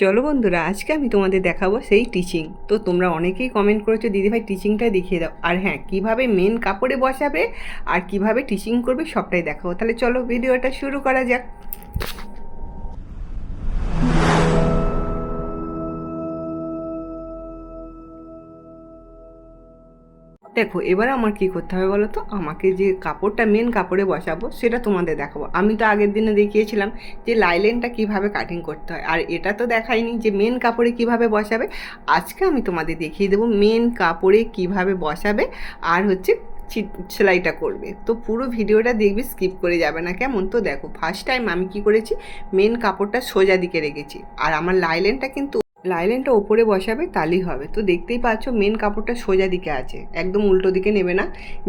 চলো বন্ধুরা, আজকে আমি তোমাদের দেখাবো সেই টিচিং তো তোমরা অনেকেই কমেন্ট করেছ, দিদিভাই টিচিংটা দেখিয়ে দাও। আর হ্যাঁ কীভাবে মেন কাপড়ে বসাবে আর কীভাবে টিচিং করবে সবটাই দেখাবো। তাহলে চলো ভিডিওটা শুরু করা যাক। দেখো, এবার আমার কি করতে হবে বলো তো? আমাকে যে কাপড়টা মেন কাপড়ে বসাবো, সেটা তোমাদের দেখাবো। আমি তো আগের দিনে দেখিয়েছিলাম যে লাইলেনটা কীভাবে কাটিং করতে হয়। আর এটা তো দেখাইনি যে মেন কাপড়ে কীভাবে বসাবে। আজকে আমি তোমাদের দেখিয়ে দেবো মেন কাপড়ে কীভাবে বসাবে আর হচ্ছে সেলাইটা করবে। তো পুরো ভিডিওটা দেখবি স্কিপ করে যাবে না কেমন? তো দেখো ফার্স্ট টাইম আমি কি করেছি মেন কাপড়টা সোজা দিকে রেখেছি। আর আমার লাইলেনটা কিন্তু লাইলেনটা ওপরে বসাবে তাহলেই হবে। তো দেখতেই পাচ্ছ মেন কাপড়টা সোজা দিকে আছে। একদম উল্টো দিকে নেবে না।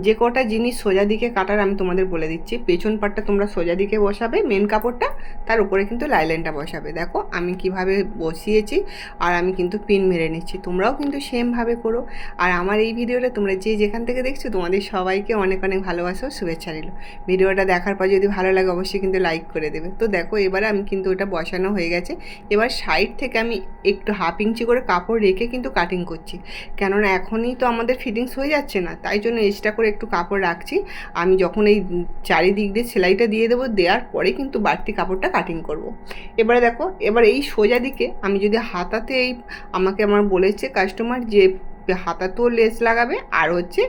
যে কটা জিনিস সোজা দিকে কাটার আমি তোমাদের বলে দিচ্ছি। পেছন পাটটা তোমরা সোজা দিকে বসাবে মেন কাপড়টা, তার উপরে কিন্তু লাইলেনটা বসাবে। দেখো, আমি কীভাবে বসিয়েছি আর আমি কিন্তু পিন মেরে নিচ্ছি। তোমরাও কিন্তু সেমভাবে করো। আর আমার এই ভিডিওটা তোমরা যে যেখান থেকে দেখছ, তোমাদের সবাইকে অনেক অনেক ভালোবাসা শুভেচ্ছা রইল। ভিডিওটা দেখার পর যদি ভালো লাগে, অবশ্যই কিন্তু লাইক করে দেবে। তো দেখো, এবারে আমি কিন্তু ওটা বসানো হয়ে গেছে। এবার সাইড থেকে আমি একটু হাফ ইঞ্চি করে কাপড় রেখে কিন্তু কাটিং করছি কেননা এখনই তো আমাদের ফিটিংস হয়ে যাচ্ছে না, তাই জন্য এক্সট্রা করে একটু কাপড় রাখছি আমি যখন এই চারিদিক দিয়ে সেলাইটা দিয়ে দেবো, দেওয়ার পরে কিন্তু বাড়তি কাপড়টা কাটিং করব। এবারে দেখো, এবার এই সোজা দিকে আমি যদি হাতাতে এই আমাকে আমার বলেছে কাস্টমার যে হাতাতেও লেস লাগাবে আর হচ্ছে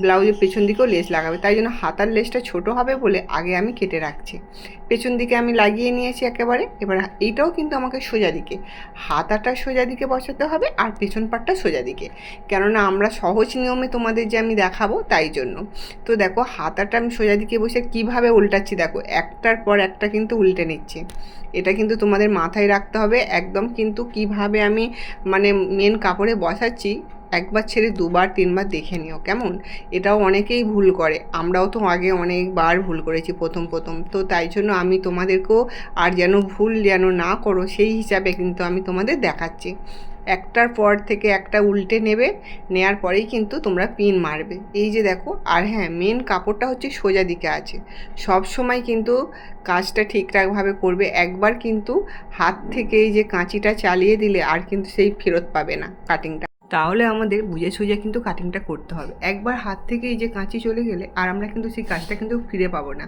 ব্লাউজের পেছন দিকেও লেস লাগাবে। তাই জন্য হাতার লেসটা ছোট হবে বলে আগে আমি কেটে রাখছি। পেছন দিকে আমি লাগিয়ে নিয়েছি একেবারে। এবার এইটাও কিন্তু আমাকে সোজা দিকে। হাতাটা সোজা দিকে বসাতে হবে আর পেছন পাটটা সোজা দিকে। কেননা আমরা সহজ নিয়মে তোমাদের যে আমি দেখাবো তাই জন্য। তো দেখো, হাতাটা আমি সোজা দিকে বসে কীভাবে উল্টাচ্ছি দেখো, একটার পর একটা কিন্তু উল্টে নিচ্ছি। এটা কিন্তু তোমাদের মাথায় রাখতে হবে। একদম কিন্তু কীভাবে আমি মানে মেন কাপড়ে বসাচ্ছি একবার ছেড়ে দুবার, তিনবার দেখে নিও, কেমন? এটাও অনেকেই ভুল করে। আমরাও তো আগে অনেকবার ভুল করেছি প্রথম প্রথম। তো তাই জন্য আমি তোমাদেরকেও আর যেন ভুল যেন না করো, সেই হিসাবে কিন্তু আমি তোমাদের দেখাচ্ছি। একটার পর থেকে একটা উল্টে নেবে, নেয়ার পরেই কিন্তু তোমরা পিন মারবে। এই যে দেখো, আর হ্যাঁ মেন কাপড়টা হচ্ছে সোজা দিকে আছে। সব সময় কিন্তু কাজটা ঠিকঠাকভাবে করবে। একবার কিন্তু হাত থেকে এই যে কাঁচিটা চালিয়ে দিলে আর কিন্তু সেই ফেরত পাবে না কাটিংটা তাহলে আমাদের বুঝে সুঝে কিন্তু কাটিংটা করতে হবে। একবার হাত থেকে এই যে কাঁচি চলে গেলে আর আমরা কিন্তু সেই কাজটা কিন্তু ফিরে পাবো না।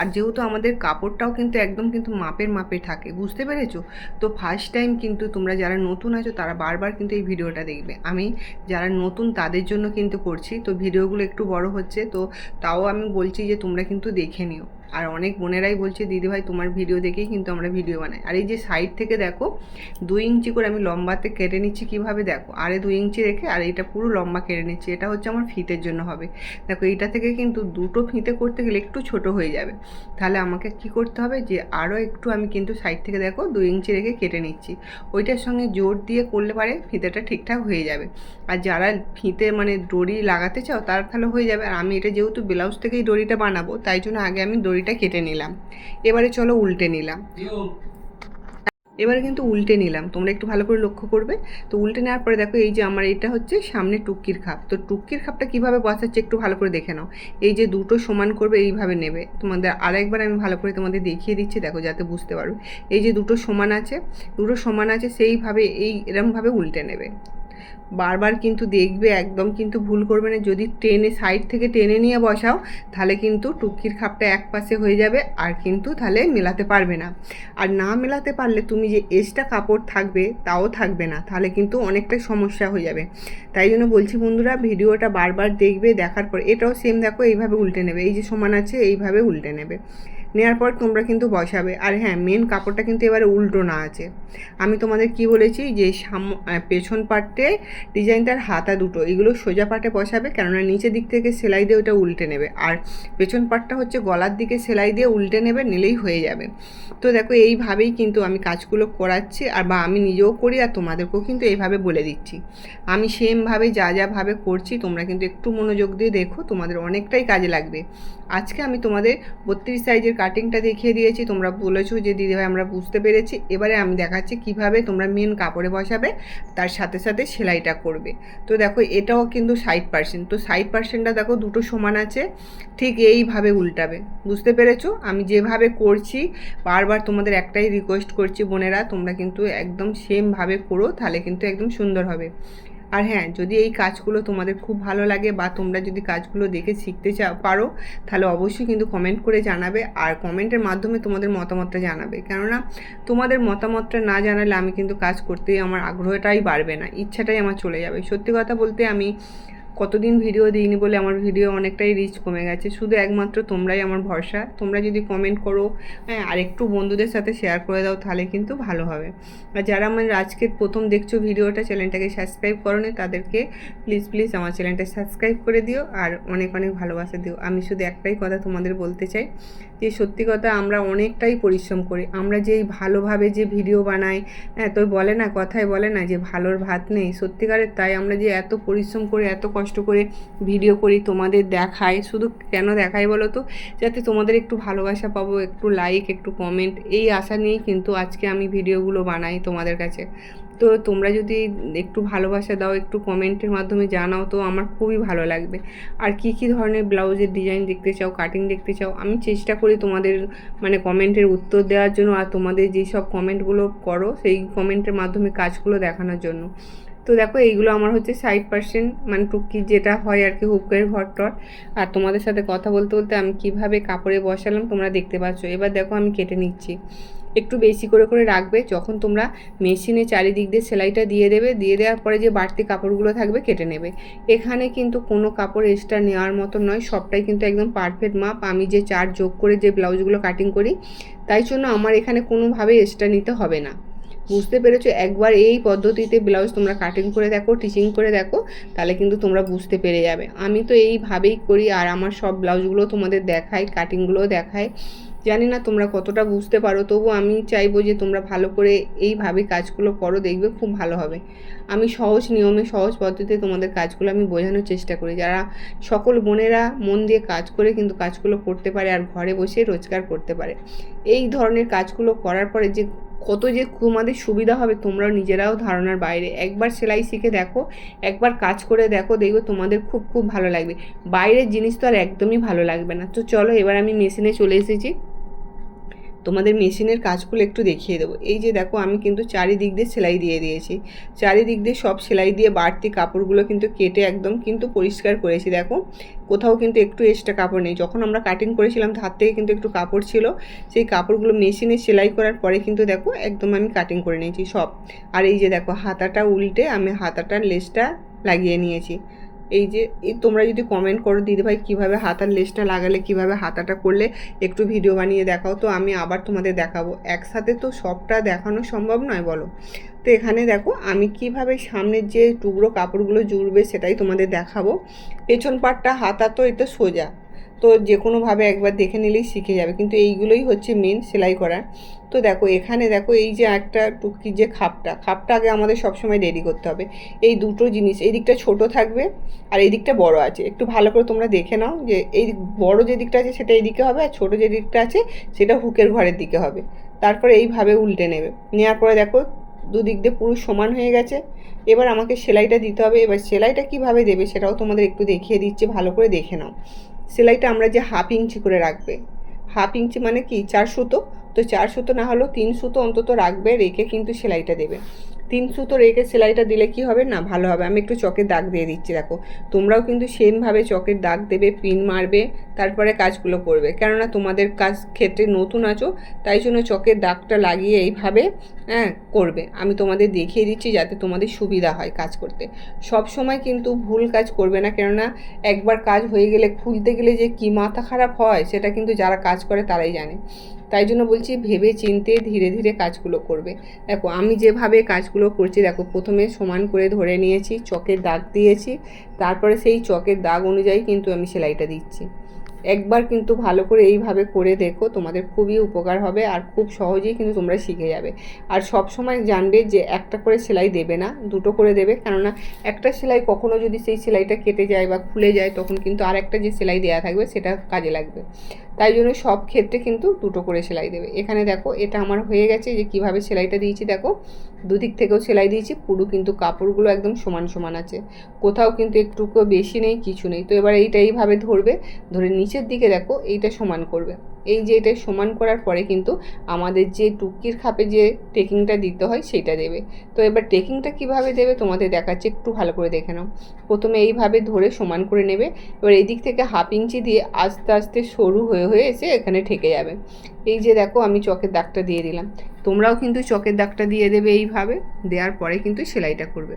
আর যেহেতু আমাদের কাপড়টাও কিন্তু একদম কিন্তু মাপের মাপে থাকে, বুঝতে পেরেছ? তো ফার্স্ট টাইম কিন্তু তোমরা যারা নতুন আছো তারা বারবার কিন্তু এই ভিডিওটা দেখবে। আমি যারা নতুন তাদের জন্য কিন্তু করছি। তো ভিডিওগুলো একটু বড় হচ্ছে, তো তাও আমি বলছি যে তোমরা কিন্তু দেখে নিও। আর অনেক বোনেরাই বলছে দিদিভাই তোমার ভিডিও দেখেই কিন্তু আমরা ভিডিও বানাই। আর এই যে সাইড থেকে দেখো দুই ইঞ্চি করে আমি লম্বাতে কেটে নিচ্ছি কীভাবে দেখো? আরে দুই ইঞ্চি রেখে, আর এইটা পুরো লম্বা কেটে নিচ্ছি, এটা হচ্ছে আমার ফিতের জন্য হবে। দেখো, এইটা থেকে কিন্তু দুটো ফিতে করতে গেলে একটু ছোট হয়ে যাবে। তাহলে আমাকে কি করতে হবে যে আরও একটু আমি কিন্তু সাইড থেকে দেখো দুই ইঞ্চি রেখে কেটে নিচ্ছি। ওইটার সঙ্গে জোর দিয়ে করলে পারে ফিতেটা ঠিকঠাক হয়ে যাবে। আর যারা ফিতে মানে দড়ি লাগাতে চাও, তার তাহলে হয়ে যাবে। আর আমি এটা যেহেতু ব্লাউজ থেকেই দড়িটা বানাবো, তাই জন্য আগে আমি দড়িটা কেটে নিলাম। এবারে চলো উল্টে নিলাম। এবারে কিন্তু উল্টে নিলাম। তোমরা একটু ভালো করে লক্ষ্য করবে। তো উল্টে নেওয়ার পরে দেখো, এই যে আমার এটা হচ্ছে সামনে টুক্কির খাপ। তো টুক্কির খাপটা কীভাবে বসাচ্ছে একটু ভালো করে দেখে নাও। এই যে দুটো সমান করবে, এইভাবে নেবে। তোমাদের আরেকবার আমি ভালো করে তোমাদের দেখিয়ে দিচ্ছি, দেখো, যাতে বুঝতে পারো। এই যে দুটো সমান আছে, দুটো সমান আছে, সেইভাবে, এই এরমভাবে উল্টে নেবে। বারবার কিন্তু দেখবে, একদম কিন্তু ভুল করবে না। যদি টেনে সাইড থেকে টেনে নিয়ে বসাও, তাহলে কিন্তু টুকির খাপটা এক পাশে হয়ে যাবে, আর কিন্তু তাহলে মেলাতে পারবে না। আর না মেলাতে পারলে তুমি যে এক্সট্রা কাপড় থাকবে, তাও থাকবে না। তাহলে কিন্তু অনেকটাই সমস্যা হয়ে যাবে। তাই জন্য বলছি বন্ধুরা, ভিডিওটা বারবার দেখবে, দেখার পর, এটাও সেম দেখো, এইভাবে উল্টে নেবে। এই যে সমান আছে, এইভাবে উল্টে নেবে। নেওয়ার পর তোমরা কিন্তু বসাবে। আর হ্যাঁ মেন কাপড়টা কিন্তু এবারে উল্টো না আছে। আমি তোমাদের কি বলেছি যে সাম পেছন পাটে ডিজাইনটার হাতা দুটো, এগুলো সোজা পাটে বসাবে কেননা নিচের দিক থেকে সেলাই দিয়ে ওটা উল্টে নেবে। আর পেছন পাটটা হচ্ছে গলার দিকে সেলাই দিয়ে উল্টে নেবে, নিলেই হয়ে যাবে। তো দেখো, এইভাবেই কিন্তু আমি কাজগুলো করাচ্ছি, আর বা আমি নিজেও করি আর তোমাদেরকেও কিন্তু এইভাবে বলে দিচ্ছি। আমি সেমভাবে যা যাভাবে করছি, তোমরা কিন্তু একটু মনোযোগ দিয়ে দেখো, তোমাদের অনেকটাই কাজে লাগবে। আজকে আমি তোমাদের বত্রিশ সাইজের কাটিংটা দেখিয়ে দিয়েছি, তোমরা বলেছ যে দিদিভাই আমরা বুঝতে পেরেছি। এবারে আমি দেখাচ্ছি কীভাবে তোমরা মেন কাপড়ে বসাবে, তার সাথে সাথে সেলাইটা করবে। তো দেখো, এটাও কিন্তু ষাট পার্সেন্ট তো ষাট পার্সেন্টটা দেখো, দুটো সমান আছে, ঠিক এইভাবে উল্টাবে। বুঝতে পেরেছ? আমি যেভাবে করছি, বারবার তোমাদের একটাই রিকোয়েস্ট করছি বোনেরা, তোমরা কিন্তু একদম সেমভাবে করো, তাহলে কিন্তু একদম সুন্দর হবে। আর হ্যাঁ যদি এই কাজগুলো তোমাদের খুব ভালো লাগে বা তোমরা যদি কাজগুলো দেখে শিখতে চা পারো, তাহলে অবশ্যই কিন্তু কমেন্ট করে জানাবে আর কমেন্টের মাধ্যমে তোমাদের মতামতটা জানাবে। কেননা তোমাদের মতামতটা না জানালে আমি কিন্তু কাজ করতে আমার আগ্রহটাই বাড়বে না, ইচ্ছাটাই আমার চলে যাবে। সত্যি কথা বলতে আমি কতদিন ভিডিও দিইনি বলে আমার ভিডিও অনেকটাই রিচ কমে গেছে। শুধু একমাত্র তোমরাই আমার ভরসা। তোমরা যদি কমেন্ট করো হ্যাঁ আর একটু বন্ধুদের সাথে শেয়ার করে দাও, তাহলে কিন্তু ভালো হবে। আর যারা আমার আজকে প্রথম দেখছ ভিডিওটা চ্যানেলটাকে সাবস্ক্রাইব করো না তাদেরকে প্লিজ প্লিজ আমার চ্যানেলটা সাবস্ক্রাইব করে দিও। আর অনেক অনেক ভালোবাসা দিও। আমি শুধু একটাই কথা তোমাদের বলতে চাই যে সত্যি কথা আমরা অনেকটাই পরিশ্রম করি। আমরা যেই ভালোভাবে যে ভিডিও বানাই হ্যাঁ তো বলে না, কথায় বলে না যে ভালোর ভাত নেই। সত্যিকারের তাই আমরা যে এত পরিশ্রম করে, এত কষ্ট করে ভিডিও করি, তোমাদের দেখাই, শুধু কেন দেখাই বলো তো? যাতে তোমাদের একটু ভালোবাসা পাবো, একটু লাইক একটু কমেন্ট এই আশা নিয়েই কিন্তু আজকে আমি ভিডিওগুলো বানাই তোমাদের কাছে। তো তোমরা যদি একটু ভালোবাসা দাও, একটু কমেন্টের মাধ্যমে জানাও, তো আমার খুবই ভালো লাগবে। আর কি কি ধরনের ব্লাউজের ডিজাইন দেখতে চাও কাটিং দেখতে চাও, আমি চেষ্টা করি তোমাদের মানে কমেন্টের উত্তর দেওয়ার জন্য আর তোমাদের যেসব কমেন্টগুলো করো, সেই কমেন্টের মাধ্যমে কাজগুলো দেখানোর জন্য। তো দেখো, এইগুলো আমার হচ্ছে ষাট পার্সেন্ট মানে টুকি যেটা হয় আর কি হুকের ঘরটর আর তোমাদের সাথে কথা বলতে বলতে আমি কীভাবে কাপড়ে বসালাম তোমরা দেখতে পাচ্ছ। এবার দেখো আমি কেটে নিচ্ছি। একটু বেশি করে করে রাখবে। যখন তোমরা মেশিনে চারিদিক দিয়ে সেলাইটা দিয়ে দেবে, দিয়ে দেওয়ার পরে যে বাড়তি কাপড়গুলো থাকবে কেটে নেবে। এখানে কিন্তু কোনো কাপড় এক্সট্রা নেওয়ার মতো নয়, সবটাই কিন্তু একদম পারফেক্ট মাপ। আমি যে চার যোগ করে যে ব্লাউজগুলো কাটিং করি, তাই জন্য আমার এখানে কোনোভাবে এক্সট্রা নিতে হবে না। বুঝতে পেরেছ? একবার এই পদ্ধতিতে ব্লাউজ তোমরা কাটিং করে দেখো টিচিং করে দেখো, তাহলে কিন্তু তোমরা বুঝতে পেরে যাবে। আমি তো এইভাবেই করি, আর আমার সব ব্লাউজগুলো তোমাদের দেখাই কাটিংগুলোও দেখাই। জানি না তোমরা কতটা বুঝতে পারো তবু আমি চাইব যে তোমরা ভালো করে এইভাবে কাজগুলো করো, দেখবে খুব ভালো হবে। আমি সহজ নিয়মে, সহজ পদ্ধতিতে তোমাদের কাজগুলো আমি বোঝানোর চেষ্টা করি। যারা সকল বোনেরা মন দিয়ে কাজ করে কিন্তু কাজগুলো করতে পারে আর ঘরে বসে রোজগার করতে পারে। এই ধরনের কাজগুলো করার পরে যে কত যে তোমাদের সুবিধা হবে, তোমরাও নিজেরাও ধারণার বাইরে। একবার সেলাই শিখে দেখো, একবার কাজ করে দেখো, দেখবে তোমাদের খুব খুব ভালো লাগবে। বাইরের জিনিস তো আর একদমই ভালো লাগবে না। তো চলো এবার আমি মেশিনে চলে এসেছি। তোমাদের মেশিনের কাজগুলো একটু দেখিয়ে দেবো। এই যে দেখো, আমি কিন্তু চারিদিক দিয়ে সেলাই দিয়ে দিয়েছি। চারিদিক দিয়ে সব সেলাই দিয়ে বাড়তি কাপড়গুলো কিন্তু কেটে একদম কিন্তু পরিষ্কার করেছি। দেখো, কোথাও কিন্তু একটু এক্সট্রা কাপড় নেই। যখন আমরা কাটিং করেছিলাম ধার থেকে কিন্তু একটু কাপড় ছিল। সেই কাপড়গুলো মেশিনে সেলাই করার পরে কিন্তু দেখো, একদম আমি কাটিং করে নিয়েছি সব। আর এই যে দেখো, হাতাটা উল্টে আমি হাতাটার লেসটা লাগিয়ে নিয়েছি। এই যে তোমরা যদি কমেন্ট করো, দিদিভাই কীভাবে হাতার লেসটা লাগালে, কীভাবে হাতাটা করলে একটু ভিডিও বানিয়ে দেখাও। তো আমি আবার তোমাদের দেখাবো। একসাথে তো সবটা দেখানো সম্ভব নয়, বলো? তো এখানে দেখো, আমি কীভাবে সামনের যে টুকরো কাপড়গুলো জুড়বে সেটাই তোমাদের দেখাবো। পেছন পাটটা হাতা, তো এটা সোজা। তো যে কোনোভাবে একবার দেখে নিলেই শিখে যাবে। কিন্তু এইগুলোই হচ্ছে মেন সেলাই করার তো দেখো, এখানে দেখো এই যে একটা টুকির যে খাপটা খাপটা আগে আমাদের সবসময় রেডি করতে হবে। এই দুটো জিনিস, এই দিকটা ছোট থাকবে আর এই দিকটা বড় আছে। একটু ভালো করে তোমরা দেখে নাও যে এই বড় যে দিকটা আছে সেটা এই দিকে হবে আর ছোটো যে দিকটা আছে সেটা হুকের ঘরের দিকে হবে। তারপরে এইভাবে উল্টে নেবে। নেওয়ার পরে দেখো, দুদিক দিয়ে পুরো সমান হয়ে গেছে। এবার আমাকে সেলাইটা দিতে হবে। এবার সেলাইটা কীভাবে দেবে সেটাও তোমাদের একটু দেখিয়ে দিচ্ছে, ভালো করে দেখে নাও। সেলাইটা আমরা যে হাফ ইঞ্চি করে রাখবে। হাফ ইঞ্চি মানে কি? চার সুতো। তো চার সুতো না হলেও তিন সুতো অন্তত রাখবে, রেখে কিন্তু সেলাইটা দেবে। তিন সুতো রেখে সেলাইটা দিলে কি হবে? না, ভালো হবে। আমি একটু চকের দাগ দিয়ে দিচ্ছি, দেখো। তোমরাও কিন্তু সেমভাবে চকের দাগ দেবে পিন মারবে, তারপরে কাজগুলো করবে। কেননা তোমাদের কাজ ক্ষেত্রে নতুন আছো, তাই জন্য চকের দাগটা লাগিয়ে এইভাবে হ্যাঁ করবে। আমি তোমাদের দেখিয়ে দিচ্ছি যাতে তোমাদের সুবিধা হয় কাজ করতে। সব সময় কিন্তু ভুল কাজ করবে না, কেননা একবার কাজ হয়ে গেলে, খুলতে গেলে যে কী মাথা খারাপ হয়, সেটা কিন্তু যারা কাজ করে তারাই জানে। তাই জন্য বলছি ভেবে চিনতে ধীরে ধীরে কাজগুলো করবে। দেখো, আমি যেভাবে কাজগুলো করছি, দেখো, প্রথমে সমান করে ধরে নিয়েছি, চকের দাগ দিয়েছি, তারপরে সেই চকের দাগ অনুযায়ী কিন্তু আমি সেলাইটা দিচ্ছি। একবার কিন্তু ভালো করে এইভাবে করে দেখো, তোমাদের খুবই উপকার হবে আর খুব সহজেই কিন্তু তোমরা শিখে যাবে। আর সব সময় জানবে যে একটা করে সেলাই দেবে না, দুটো করে দেবে। কেননা একটা সেলাই কখনো যদি সেই সেলাইটা কেটে যায় বা খুলে যায়, তখন কিন্তু আর একটা যে সেলাই দেওয়া থাকবে, সেটা কাজে লাগবে। তাই জন্য সব ক্ষেত্রে কিন্তু দুটো করে সেলাই দেবে। এখানে দেখো, এটা আমার হয়ে গেছে যে কীভাবে সেলাইটা দিয়েছি। দেখো দুদিক থেকেও সেলাই দিয়েছি, পুরো কিন্তু কাপড়গুলো একদম সমান সমান আছে। কোথাও কিন্তু একটুকু বেশি নেই, কিছু নেই। তো এবার এইটা এইভাবে ধরবে, ধরে নিচের দিকে দেখো, এইটা সমান করবে। এই যে এটা সমান করার পরে কিন্তু আমাদের যে টুকির খাপে যে টেকিংটা দিতে হয় সেটা দেবে। তো এবার টেকিংটা কীভাবে দেবে তোমাদের দেখাচ্ছে, একটু ভালো করে দেখে নাও। প্রথমে এইভাবে ধরে সমান করে নেবে। এবার এই দিক থেকে হাফ ইঞ্চি দিয়ে আস্তে আস্তে সরু হয়ে হয়ে এসে এখানে ঠেকে যাবে। এই যে দেখো আমি চকের দাগটা দিয়ে দিলাম। তোমরাও কিন্তু চকের দাগটা দিয়ে দেবে এইভাবে। দেওয়ার পরে কিন্তু সেলাইটা করবে।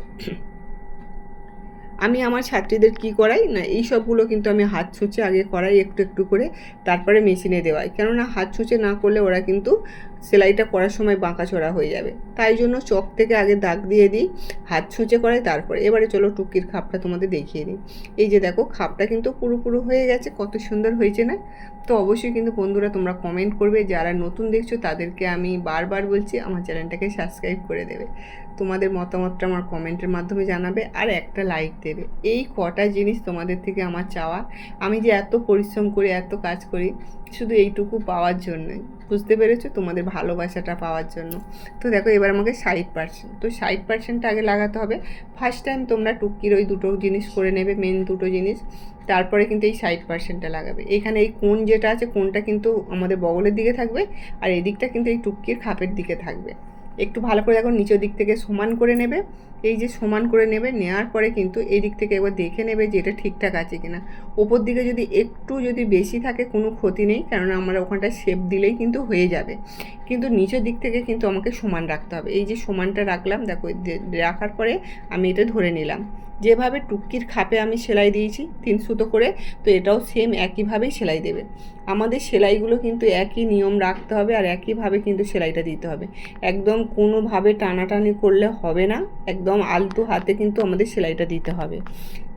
আমি আমার ছাত্রীদের কি করাই? না, এই সবগুলো কিন্তু আমি হাত ছুঁচে আগে করাই একটু একটু করে, তারপরে মেশিনে দেওয়াই। কেননা হাত ছুঁচে না করলে ওরা কিন্তু সেলাইটা করার সময় বাঁকা চড়া হয়ে যাবে। তাই জন্য চক থেকে আগে দাগ দিয়ে দিই, হাত ছুঁচে করাই তারপরে এবারে চলো টুকির খাপটা তোমাদের দেখিয়ে দিই। এই যে দেখো, খাপটা কিন্তু পুরো হয়ে গেছে, কত সুন্দর হয়েছে না? তো অবশ্যই কিন্তু বন্ধুরা তোমরা কমেন্ট করবে, যারা নতুন দেখছ তাদেরকে আমি বারবার বলছি আমার চ্যানেলটাকে সাবস্ক্রাইব করে দেবে। তোমাদের মতামতটা আমার কমেন্টের মাধ্যমে জানাবে আর একটা লাইক দেবে। এই কটা জিনিস তোমাদের থেকে আমার চাওয়া। আমি যে এত পরিশ্রম করি, এত কাজ করি শুধু এইটুকু পাওয়ার জন্যই। বুঝতে পেরেছ? তোমাদের ভালোবাসাটা পাওয়ার জন্য। তো দেখো, এবার আমাকে ষাট পার্সেন্ট তো ষাট পার্সেন্টটা আগে লাগাতে হবে। ফার্স্ট টাইম তোমরা টুকির ওই দুটো জিনিস করে নেবে মেন দুটো জিনিস। তারপরে কিন্তু এই ষাট পার্সেন্টটা লাগাবে। এখানে এই কোন যেটা আছে কোনটা কিন্তু আমাদের বগলের দিকে থাকবে আর এদিকটা কিন্তু এই টুকির খাপের দিকে থাকবে। একটু ভালো করে দেখো, নিচের দিক থেকে সমান করে নেবে। এই যে সমান করে নেবে নেওয়ার পরে কিন্তু এদিক দিক থেকে একবার দেখে নেবে যে এটা ঠিকঠাক আছে কিনা। ওপর দিকে যদি একটু যদি বেশি থাকে, কোনো ক্ষতি নেই, কেননা আমরা ওখানটা শেপ দিলেই কিন্তু হয়ে যাবে। কিন্তু নিচের দিক থেকে কিন্তু আমাকে সমান রাখতে হবে। এই যে সমানটা রাখলাম, দেখো রাখার পরে আমি এটা ধরে নিলাম। যেভাবে টুকির খাপে আমি সেলাই দিয়েছি, তিন সুতো করে, তো এটাও সেম একইভাবেই সেলাই দেবে। আমাদের সেলাইগুলো কিন্তু একই নিয়ম রাখতে হবে আর একইভাবে কিন্তু সেলাইটা দিতে হবে। একদম কোনোভাবে টানাটানি করলে হবে না, একদম আলতু হাতে কিন্তু আমাদের সেলাইটা দিতে হবে।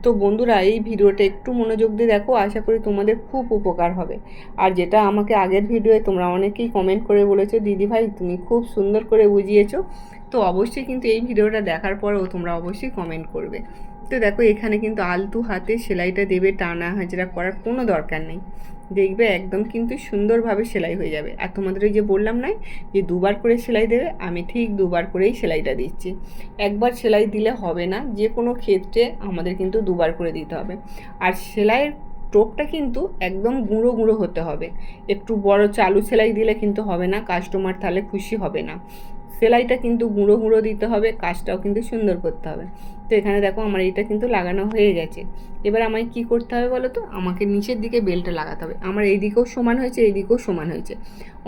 তো বন্ধুরা, এই ভিডিওটা একটু মনোযোগ দিয়ে দেখো, আশা করি তোমাদের খুব উপকার হবে। আর যেটা আমাকে আগের ভিডিওয়ে তোমরা অনেকেই কমেন্ট করে বলেছ, দিদি ভাই, তুমি খুব সুন্দর করে বুঝিয়েছো। তো অবশ্যই কিন্তু এই ভিডিওটা দেখার পরেও তোমরা অবশ্যই কমেন্ট করবে। তো দেখো, এখানে কিন্তু আলতু হাতে সেলাইটা দেবে, টানা হাজরা করার কোনো দরকার নেই। দেখবে একদম কিন্তু সুন্দরভাবে সেলাই হয়ে যাবে। আর তোমাদের ওই যে বললাম না, যে দুবার করে সেলাই দেবে, আমি ঠিক দুবার করেই সেলাইটা দিচ্ছি। একবার সেলাই দিলে হবে না যে কোনো ক্ষেত্রে আমাদের কিন্তু দুবার করে দিতে হবে। আর সেলাইয়ের টোপটা কিন্তু একদম গুঁড়ো গুঁড়ো হতে হবে। একটু বড় চালু সেলাই দিলে কিন্তু হবে না, কাস্টমার তাহলে খুশি হবে না। সেলাইটা কিন্তু গুঁড়ো গুঁড়ো দিতে হবে, কাজটাও কিন্তু সুন্দর করতে হবে। তো এখানে দেখো আমার এটা কিন্তু লাগানো হয়ে গেছে। এবার আমায় কি করতে হবে বলো তো? আমাকে নিচের দিকে বেলটা লাগাতে হবে। আমার এই দিকেও সমান হয়েছে, এই দিকেও সমান হয়েছে।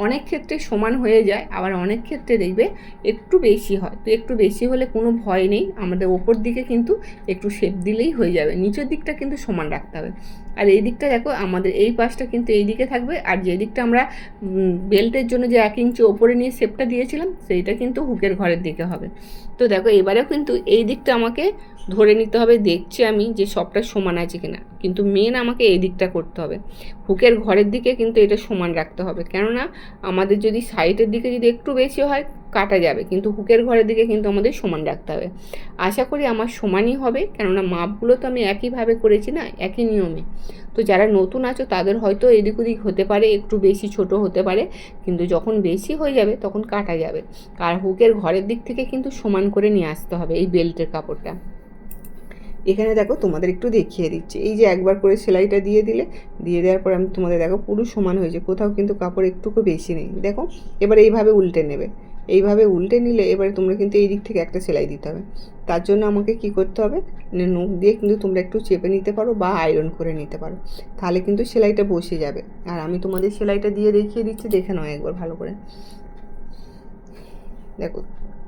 অনেক ক্ষেত্রে সমান হয়ে যায়, আবার অনেক ক্ষেত্রে দেখবে একটু বেশি হয়। তো একটু বেশি হলে কোনো ভয় নেই, আমাদের ওপর দিকে কিন্তু একটু শেপ দিলেই হয়ে যাবে। নিচের দিকটা কিন্তু সমান রাখতে হবে। আর এই দিকটা দেখো, আমাদের এই পাশটা কিন্তু এই দিকে থাকবে। আর যে দিকটা আমরা বেল্টের জন্য যে এক ইঞ্চি ওপরে নিয়ে শেপটা দিয়েছিলাম, সেইটা কিন্তু হুকের ঘরের দিকে হবে। তো দেখো, এবারেও কিন্তু এই দিকটা আমাকে ধরে নিতে হবে, দেখছি আমি যে সবটা সমান আছে কিনা। কিন্তু মেন আমাকে এই দিকটা করতে হবে। হুকের ঘরের দিকে কিন্তু এটা সমান রাখতে হবে। কেননা, আমাদের যদি সাইডের দিকে যদি একটু বেশি হয়, কাটা যাবে। কিন্তু হুকের ঘরের দিকে কিন্তু আমাদের সমান রাখতে হবে। আশা করি আমার সমানই হবে। কেননা, মাপগুলো তো আমি একইভাবে করেছি না, একই নিয়মে। তো যারা নতুন আছো, তাদের হয়তো এদিক ওদিক হতে পারে, একটু বেশি ছোট হতে পারে। কিন্তু যখন বেশি হয়ে যাবে, তখন কাটা যাবে। আর হুকের ঘরের দিক থেকে কিন্তু সমান করে নিয়ে আসতে হবে এই বেল্টের কাপড়টা। এখানে দেখো তোমাদের একটু দেখিয়ে দিচ্ছি। এই যে একবার করে সেলাইটা দিয়ে দিলে, দিয়ে দেওয়ার পর আমি তোমাদের দেখো পুরো সমান হয়েছে কোথাও কিন্তু কাপড় একটুকু বেশি নেই। দেখো, এবার এইভাবে উল্টে নেবে। এইভাবে উল্টে নিলে এবারে তোমরা কিন্তু এই দিক থেকে একটা সেলাই দিতে হবে। তার জন্য আমাকে কি করতে হবে নখ দিয়ে কিন্তু তোমরা একটু চেপে নিতে পারো বা আয়রন করে নিতে পারো। তাহলে কিন্তু সেলাইটা বসে যাবে। আর আমি তোমাদের সেলাইটা দিয়ে দেখিয়ে দিচ্ছি, দেখে নাও একবার ভালো করে। দেখো,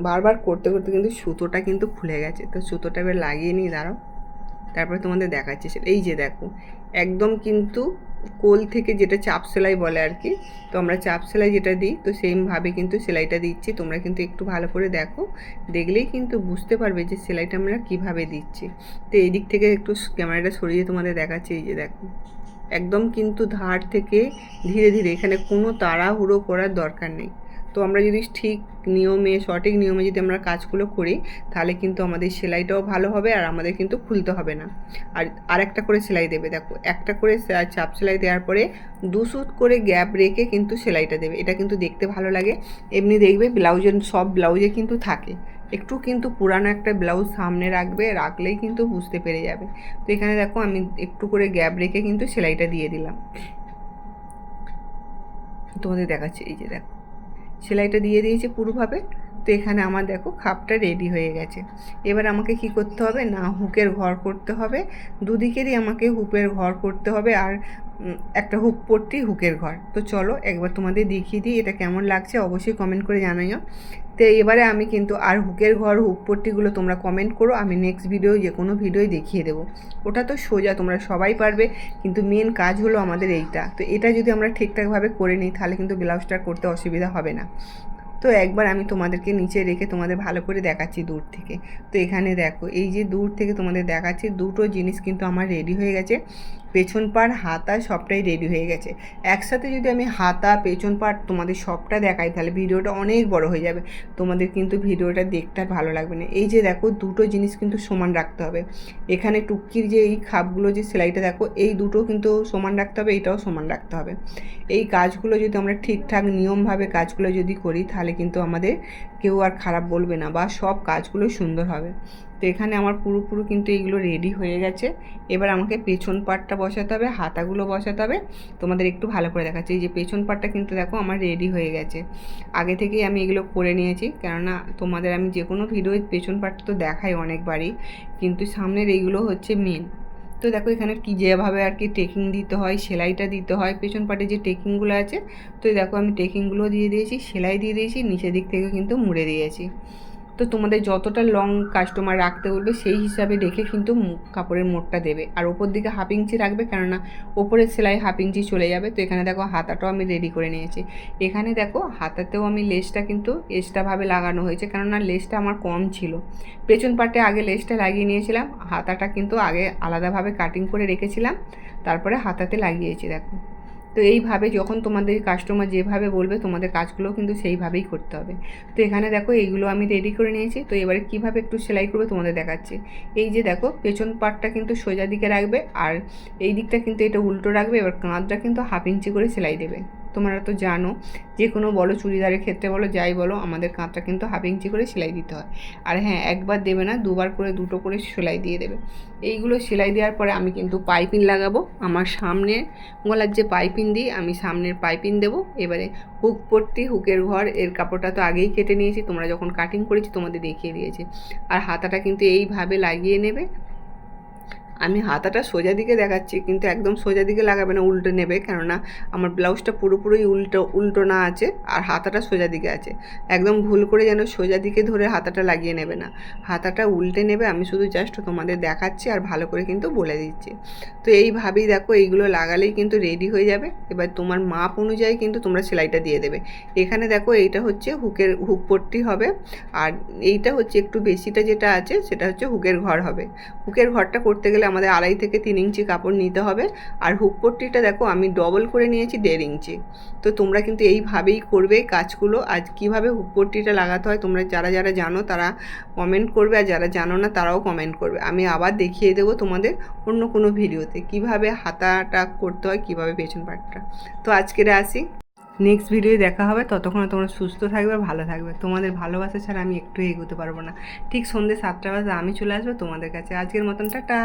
বারবার করতে করতে কিন্তু সুতোটা কিন্তু খুলে গেছে। তো সুতোটা এবার লাগিয়ে নিই দাঁড়াও। তারপরে তোমাদের দেখাচ্ছি সেটা। এই যে দেখো, একদম কিন্তু কোল থেকে যেটা চাপ সেলাই বলে আর কি, তো আমরা চাপ সেলাই যেটা দিই, তো সেমভাবে কিন্তু সেলাইটা দিচ্ছি। তোমরা কিন্তু একটু ভালো করে দেখো, দেখলেই কিন্তু বুঝতে পারবে যে সেলাইটা আমরা কীভাবে দিচ্ছি। তো এই দিক থেকে একটু ক্যামেরাটা সরিয়ে তোমাদের দেখাচ্ছি, এই যে দেখো। একদম কিন্তু ধার থেকে ধীরে ধীরে, এখানে কোনো তাড়াহুড়ো করার দরকার নেই। তো আমরা যদি ঠিক নিয়মে, সঠিক নিয়মে যদি আমরা কাজগুলো করি, তাহলে কিন্তু আমাদের সেলাইটাও ভালো হবে আর আমাদের কিন্তু খুলতে হবে না। আর আরেকটা করে সেলাই দেবে, দেখো। একটা করে চাপ সেলাই দেওয়ার পরে দু সুত করে গ্যাপ রেখে কিন্তু সেলাইটা দেবে। এটা কিন্তু দেখতে ভালো লাগে। এমনি দেখবে ব্লাউজের, সব ব্লাউজে কিন্তু থাকে। একটু কিন্তু পুরানো একটা ব্লাউজ সামনে রাখবে, রাখলেই কিন্তু বুঝতে পেরে যাবে। তো এখানে দেখো, আমি একটু করে গ্যাপ রেখে কিন্তু সেলাইটা দিয়ে দিলাম। তোমাদের দেখাচ্ছি, এই যে দেখো। সেলাইটা দিয়ে দিয়েছি পুরোভাবে। তো এখানে আমার দেখো খাপটা রেডি হয়ে গেছে। এবার আমাকে কি করতে হবে? না, হুকের ঘর করতে হবে। দুদিকেরই আমাকে হুপের ঘর করতে হবে আর একটা হুক পট্টি হুকের ঘর। তো চলো একবার তোমাদের দেখিয়ে দিই এটা কেমন লাগছে। অবশ্যই কমেন্ট করে জানাইও। তো এবারে আমি কিন্তু আর হুকের ঘর হুক পট্টিগুলো তোমরা কমেন্ট করো, আমি নেক্সট ভিডিও যে কোনো ভিডিওই দেখিয়ে দেবো। ওটা তো সোজা, তোমরা সবাই পারবে, কিন্তু মেন কাজ হলো আমাদের এইটা। তো এটা যদি আমরা ঠিকঠাকভাবে করে নিই, তাহলে কিন্তু ব্লাউজটা করতে অসুবিধা হবে না। তো একবার আমি তোমাদেরকে নিচে রেখে তোমাদের ভালো করে দেখাচ্ছি দূর থেকে। তো এখানে দেখো, এই যে দূর থেকে তোমাদের দেখাচ্ছি, দুটো জিনিস কিন্তু আমার রেডি হয়ে গেছে। পেছন পাড়, হাতা সবটাই রেডি হয়ে গেছে। একসাথে যদি আমি হাতা পেছন পাড় তোমাদের সবটা দেখাই, তাহলে ভিডিওটা অনেক বড় হয়ে যাবে। তোমাদের কিন্তু ভিডিওটা দেখতে আর ভালো লাগবে না। এই যে দেখো, দুটো জিনিস কিন্তু সমান রাখতে হবে। এখানে টুক্কির যে এই খাপগুলো যে সেলাইটা দেখো, এই দুটো কিন্তু সমান রাখতে হবে, এটাও সমান রাখতে হবে। এই কাজগুলো যদি আমরা ঠিকঠাক নিয়মভাবে কাজগুলো যদি করি, তাহলে কিন্তু আমাদের কেউ আর খারাপ বলবে না বা সব কাজগুলো সুন্দর হবে। তো এখানে আমার পুরোপুরি কিন্তু এইগুলো রেডি হয়ে গেছে। এবার আমাকে পেছন পাটটা বসাতে হবে, হাতাগুলো বসাতে হবে। তোমাদের একটু ভালো করে দেখাচ্ছি। এই যে পেছন পাটটা কিন্তু দেখো আমার রেডি হয়ে গেছে। আগে থেকেই আমি এগুলো করে নিয়েছি, কেননা তোমাদের আমি যে কোনো ভিডিও পেছন পাটটা তো দেখাই অনেকবারই, কিন্তু সামনের এইগুলো হচ্ছে মেন তো দেখো এখানে কি যেভাবে আর কি টেকিং দিতে হয়, সেলাইটা দিতে হয়। পেছন পাটে যে টেকিংগুলো আছে, তো দেখো আমি টেকিংগুলো দিয়ে দিয়েছি, সেলাই দিয়ে দিয়েছি, নিচের দিক থেকে কিন্তু মুড়ে দিয়েছি। তো তোমাদের যতটা লং কাস্টমার রাখতে বলবে, সেই হিসাবে রেখে কিন্তু কাপড়ের মোটটা দেবে। আর ওপর দিকে হাফ ইঞ্চি রাখবে, কেননা ওপরের সেলাই হাফ ইঞ্চি চলে যাবে। তো এখানে দেখো হাতাটাও আমি রেডি করে নিয়েছি। এখানে দেখো হাতাতেও আমি লেসটা কিন্তু এক্সট্রাভাবে লাগানো হয়েছে, কেননা লেসটা আমার কম ছিল। পেছন পাটে আগে লেসটা লাগিয়ে নিয়েছিলাম। হাতাটা কিন্তু আগে আলাদাভাবে কাটিং করে রেখেছিলাম। তারপরে হাতাতে লাগিয়েছি, দেখো। তো এইভাবে যখন তোমাদের কাস্টমার যেভাবে বলবে, তোমাদের কাজগুলো কিন্তু সেইভাবেই করতে হবে। তো এখানে দেখো এইগুলো আমি রেডি করে নিয়েছি। তো এবারে কীভাবে একটু সেলাই করবে তোমাদের দেখাচ্ছি। এই যে দেখো, পেছন পাটটা কিন্তু সোজা দিকে রাখবে আর এই দিকটা কিন্তু এটা উল্টো রাখবে। এবার কাঁধটা কিন্তু হাফ ইঞ্চি করে সেলাই দেবে। তোমরা তো জানো যে কোনো বলো চুড়িদারের ক্ষেত্রে বলো, যাই বলো, আমাদের কাঁধটা কিন্তু হাফ ইঞ্চি করে সেলাই দিতে হয়। আর হ্যাঁ একবার দেবে না, দুবার করে, দুটো করে সেলাই দিয়ে দেবে। এইগুলো সেলাই দেওয়ার পরে আমি কিন্তু পাইপিং লাগাবো। আমার সামনে গলার যে পাইপিং দিই, আমি সামনের পাইপিং দেবো। এবারে হুক পট্টি, হুকের ঘর, এর কাপড়টা তো আগেই কেটে নিয়েছি, তোমরা যখন কাটিং করেছি, তোমাদের দেখিয়ে দিয়েছি। আর হাতাটা কিন্তু এইভাবে লাগিয়ে নেবে। আমি হাতাটা সোজা দিকে দেখাচ্ছি, কিন্তু একদম সোজা দিকে লাগাবে না, উল্টো নেবে। কেননা আমার ব্লাউজটা পুরোপুরি উল্টো উল্টো না আছে আর হাতাটা সোজা দিকে আছে। একদম ভুল করে যেন সোজা দিকে ধরে হাতাটা লাগিয়ে নেবে না। হাতাটা উল্টে নেবে, আমি শুধু জাস্ট তোমাদের দেখাচ্ছি আর ভালো করে কিন্তু বলে দিচ্ছি। তো এইভাবেই দেখো, এইগুলো লাগালেই কিন্তু রেডি হয়ে যাবে। এবার তোমার মাপ অনুযায়ী কিন্তু তোমরা সেলাইটা দিয়ে দেবে। এখানে দেখো, এইটা হচ্ছে হুকের, হুক পট্টি হবে। আর এইটা হচ্ছে একটু বেশিটা যেটা আছে, সেটা হচ্ছে হুকের ঘর হবে। হুকের ঘরটা করতে গেলে আমাদের আড়াই থেকে তিন ইঞ্চি কাপড় নিতে হবে। আর হুক পট্টিটা দেখো, আমি ডবল করে নিয়েছি দেড় ইঞ্চি। তো তোমরা কিন্তু এইভাবেই করবে কাজগুলো। আজ কীভাবে হুক পট্টিটা লাগাতে হয় তোমরা যারা যারা জানো তারা কমেন্ট করবে। আর যারা জানো না তারাও কমেন্ট করবে। আমি আবার দেখিয়ে দেবো তোমাদের অন্য কোনো ভিডিওতে কীভাবে হাতাটা করতে হয়, কীভাবে পেছন পাটটা। তো আজকের আসি নেক্সট ভিডিও দেখা হবে। ততক্ষণ তোমরা সুস্থ থাকবে, ভালো থাকবে। তোমাদের ভালোবাসা ছাড়া আমি একটু এগোতে পারব না। ঠিক সন্ধ্যে সাতটা বাজে আমি চলে আসব তোমাদের কাছে। আজকের মতন, টাটা!